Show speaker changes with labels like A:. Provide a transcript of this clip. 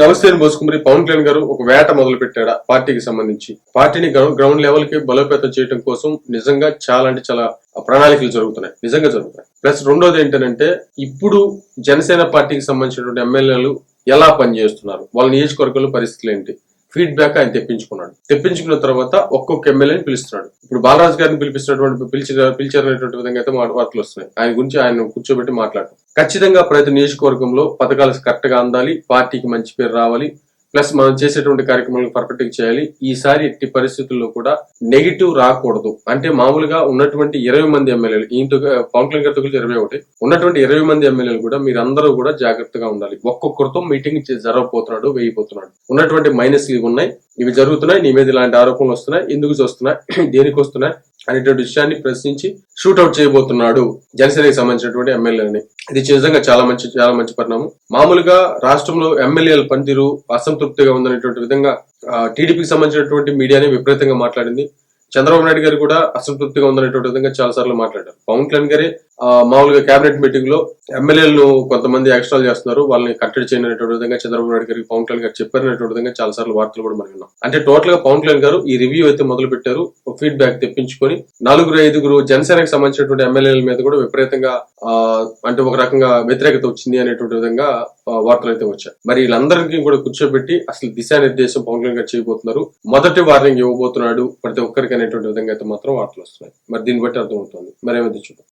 A: నమస్తే బోసుకుమరి పవన్ కళ్యాణ్ గారు ఒక వేట మొదలు పెట్టాడా పార్టీకి సంబంధించి? పార్టీని గ్రౌండ్ లెవెల్కి బలోపేతం చేయడం కోసం నిజంగా చాలా అంటే చాలా ప్రణాళికలు జరుగుతున్నాయి. నిజంగా జరుగుతున్నాయి. ప్లస్ రెండోది ఏంటంటే ఇప్పుడు జనసేన పార్టీకి సంబంధించినటువంటి ఎమ్మెల్యేలు ఎలా పనిచేస్తున్నారు? వాళ్ళ నియోజకవర్గంలో పరిస్థితులు ఏంటి? ఫీడ్బ్యాక్ ఆయన తెప్పించుకున్నాడు. తెప్పించుకున్న తర్వాత ఒక్కొక్క ఎమ్మెల్యేని పిలుస్తున్నాడు. ఇప్పుడు బాలరాజు గారిని పిలిపిస్తున్నటువంటి పిలిచి పిలిచారనేటువంటి విధంగా అయితే వార్తలు వస్తున్నాయి. ఆయన గురించి ఆయన కూర్చోబెట్టి మాట్లాడటం ఖచ్చితంగా ప్రతి నియోజకవర్గంలో పథకాలు కరెక్ట్గా అందాలి పార్టీకి మంచి పేరు రావాలి ప్లస్ మనం చేసేటువంటి కార్యక్రమాలను పర్ఫెక్ట్ చేయాలి. ఈసారి ఎట్టి పరిస్థితుల్లో కూడా నెగిటివ్ రాకూడదు. అంటే మామూలుగా ఉన్నటువంటి ఇరవై మంది ఎమ్మెల్యేలు ఈయనతో పవన్ కళ్యాణ్ గారితో కలిసి ఇరవై ఒకటి ఉన్నటువంటి ఇరవై మంది ఎమ్మెల్యేలు కూడా మీరు అందరూ కూడా జాగ్రత్తగా ఉండాలి. ఒక్కొక్కరితో మీటింగ్ జరగబోతున్నాడు వేయబోతున్నాడు. ఉన్నటువంటి మైనస్ ఇవి ఉన్నాయి. ఇవి జరుగుతున్నాయి. నీ మీద ఇలాంటి ఆరోపణలు వస్తున్నాయి. ఎందుకు చూస్తున్నాయి దేనికి వస్తున్నాయి? అనేటువంటి విషయాన్ని ప్రశ్నించి షూట్అవుట్ చేయబోతున్నాడు జనసేనకి సంబంధించినటువంటి ఎమ్మెల్యేని. ఇది నిజంగా చాలా మంచి చాలా మంచి పరిణామం. మామూలుగా రాష్ట్రంలో ఎమ్మెల్యేల పనితీరు అసంతృప్తిగా ఉందనేటువంటి విధంగా టీడీపీకి సంబంధించినటువంటి మీడియాని విపరీతంగా మాట్లాడింది. చంద్రబాబు నాయుడు గారు కూడా అసంతృప్తిగా ఉందనేటువంటి విధంగా చాలా సార్లు మాట్లాడారు. పవన్ కళ్యాణ్ గారే మామూలుగా కేబినెట్ మీటింగ్లో ఎమ్మెల్యేలను కొంతమంది ఎక్స్ట్రాల్ చేస్తున్నారు. వాళ్ళని కట్టడి చేయనటువంటి విధంగా చంద్రబాబు నాయుడు గారికి పవన్ కళ్యాణ్ గారు చెప్పారనేటువంటి విధంగా చాలా సార్లు వార్తలు కూడా మనం విన్నాం. అంటే టోటల్గా పవన్ కళ్యాణ్ గారు ఈ రివ్యూ అయితే మొదలు పెట్టారు ఫీడ్బ్యాక్ తెప్పించుకొని నలుగురు ఐదుగురు జనసేనకు సంబంధించినటువంటి ఎమ్మెల్యేల మీద కూడా విపరీతంగా అంటే ఒక రకంగా వ్యతిరేకత వచ్చింది అనేటువంటి విధంగా వార్తలు అయితే వచ్చాయి. మరి వీళ్ళందరికీ కూడా కూర్చోబెట్టి అసలు దిశానిర్దేశం పవన్ కళ్యాణ్ గారు చేయబోతున్నారు. మొదటి వార్నింగ్ ఇవ్వబోతున్నాడు ప్రతి ఒక్కరికి అనేటువంటి విధంగా అయితే మాత్రం వార్తలు వస్తున్నాయి. మరి దీన్ని బట్టి అర్థమవుతుంది. మరేమైతే చూద్దాం.